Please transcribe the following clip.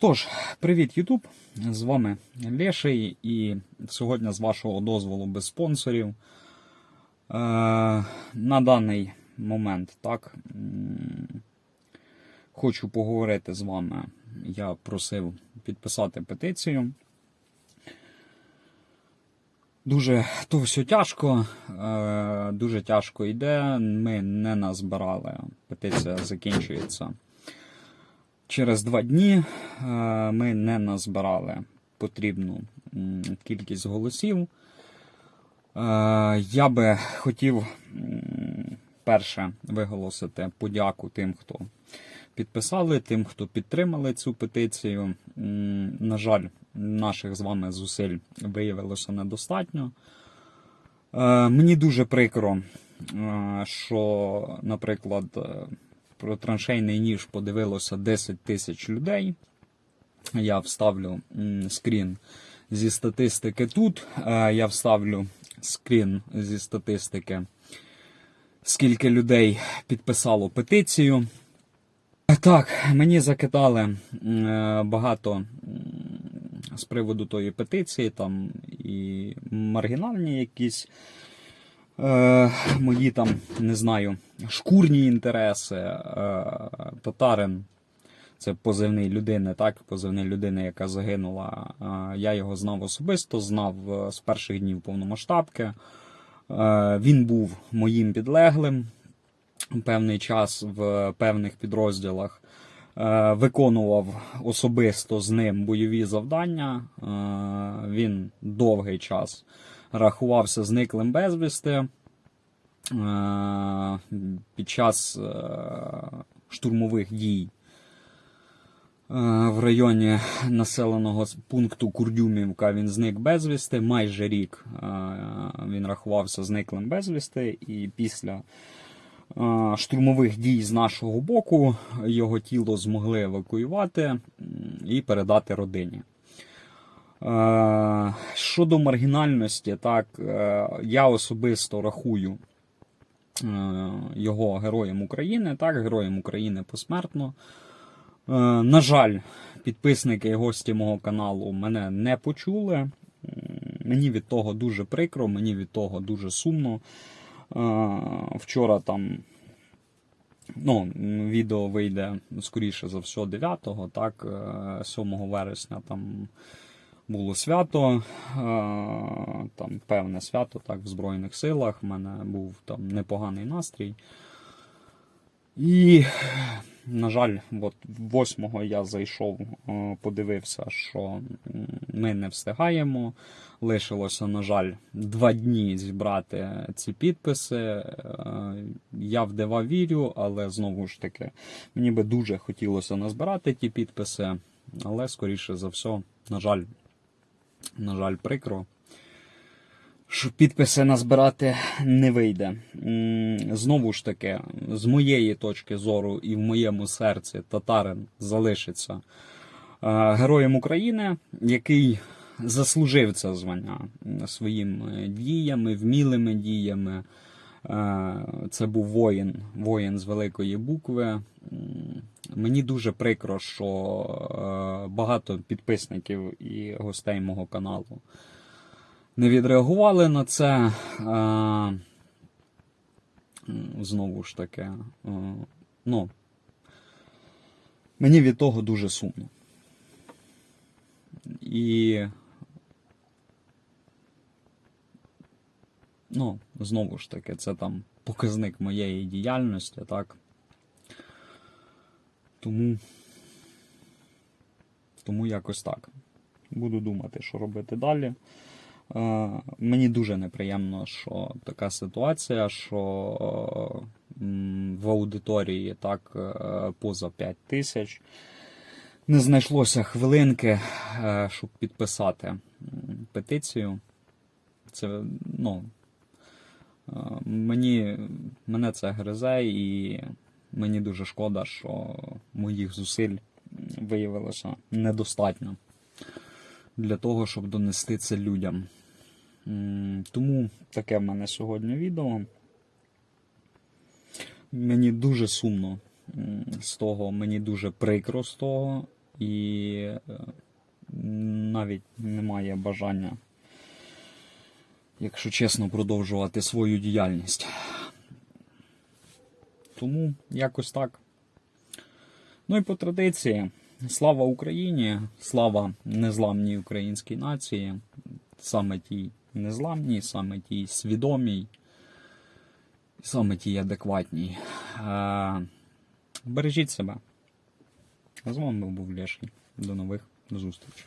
Тож, привіт, Ютуб! З вами Леший, і сьогодні, з вашого дозволу, без спонсорів. Е, на даний момент, так, хочу поговорити з вами. Я просив підписати петицію. Дуже то все тяжко, е, дуже тяжко йде. Ми не назбирали. Петиція закінчується. Через два дні е, ми не назбирали потрібну кількість голосів. Е, Я би хотів перше виголосити подяку тим, хто підписали, тим, хто підтримали цю петицію. На жаль, наших з вами зусиль виявилося недостатньо. Е, Мені дуже прикро, що, наприклад, про траншейний ніж подивилося 10 тисяч людей. Я вставлю скрін зі статистики тут. Е, Я вставлю скрін зі статистики, скільки людей підписало петицію. Так, мені закидали е, багато з приводу тої петиції, там і маргінальні якісь е, мої там, не знаю, шкурні інтереси. Е, татарин це позивний людини, так, позивний людини, яка загинула. Е, я його знав особисто, знав з перших днів повномасштабки. Він був моїм підлеглим певний час в певних підрозділах. Виконував особисто з ним бойові завдання. Він довгий час рахувався зниклим безвісти. Е, Під час е, штурмових дій е, в районі населеного пункту Курдюмівка він зник безвісти. Майже рік він рахувався зниклим безвісти, і після штурмових дій з нашого боку його тіло змогли евакуювати і передати родині. Е, Щодо маргінальності, так, е, я особисто рахую е, його героєм України, так, героєм України посмертно. На жаль, підписники і гості мого каналу мене не почули. Мені від того дуже прикро, мені від того дуже сумно. Вчора там ну, відео вийде скоріше за все 9-го, так, е, 7 вересня там було свято, е, там певне свято так, в Збройних силах. У мене був там непоганий настрій. І, на жаль, от 8-го я зайшов, е, подивився, що ми не встигаємо. Лишилося, на жаль, два дні зібрати ці підписи. Е, Я в дива вірю, але знову ж таки, мені би дуже хотілося назбирати ті підписи, але скоріше за все, на жаль, на жаль, прикро. Що підписи назбирати не вийде. Знову ж таки, з моєї точки зору і в моєму серці татарин залишиться е, героєм України, який заслужив це звання своїми діями, вмілими діями. Е, Це був воїн, воїн з великої букви. Мені дуже прикро, що е, багато підписників і гостей мого каналу не відреагували на це. Е, Знову ж таки, ну, мені від того дуже сумно. І ну, знову ж таки, це там показник моєї діяльності, так. Тому, тому якось так. Буду думати, що робити далі. Е, Мені дуже неприємно, що така ситуація, що е, в аудиторії так е, поза 5 тисяч не знайшлося хвилинки, е, щоб підписати петицію. Це, ну, мені, мене це гризе, і мені дуже шкода, що моїх зусиль виявилося недостатньо для того, щоб донести це людям. Тому таке в мене сьогодні відео. Мені дуже сумно з того, мені дуже прикро з того, і е, навіть немає бажання, якщо чесно, продовжувати свою діяльність. Тому якось так. Ну і по традиції, слава Україні, слава незламній українській нації, саме тій незламній, саме тій свідомій, саме тій адекватній. Бережіть себе. З вами був Леший. До нових зустрічей.